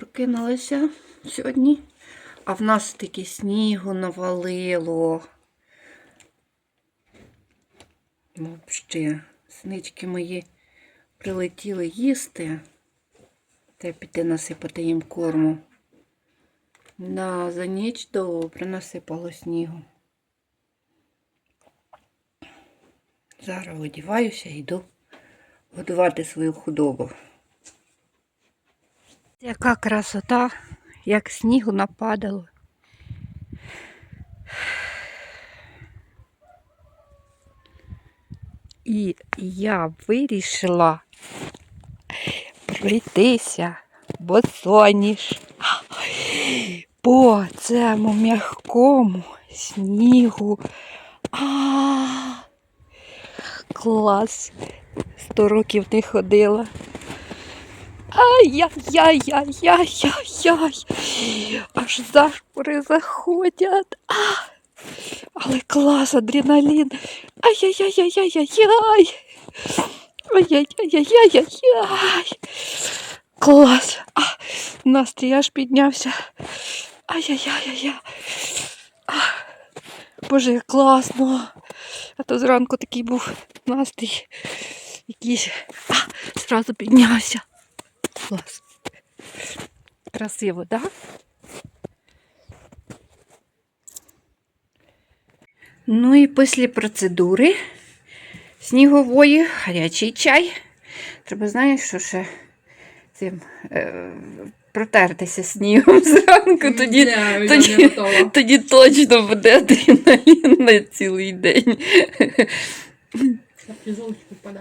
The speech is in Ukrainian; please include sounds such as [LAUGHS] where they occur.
прокинулася сьогодні, а в нас таки снігу навалило. Взагалі, синички мої прилетіли їсти. Треба піти насипати їм корму. На за ніч добре насипало снігу. Зараз одіваюся і йду годувати свою худобу. Яка красота, як снігу нападало. І я вирішила пройтися босоніж по цьому м'якому снігу. А, клас! Сто років не ходила. Ай-яй-яй-яй-яй-яй. Аж зашпори заходять. А, але клас, адреналін. Ай-яй-яй-яй-яй-яй. Ай-яй-яй-яй-яй-яй. Клас. А, настрій аж піднявся. Ай-яй-яй-яй. А, Боже, як класно. А то зранку такий був настрій. Якийсь. А, зразу піднявся. Клас. Красиво, так? Да? Ну і після процедури снігової гарячий чай. Треба, знаєш, що ще цим е, протертися снігом [LAUGHS] зранку, тоді, Не, тоді- не тоді точно буде адреналін на цілий день. Фізулочку впаде.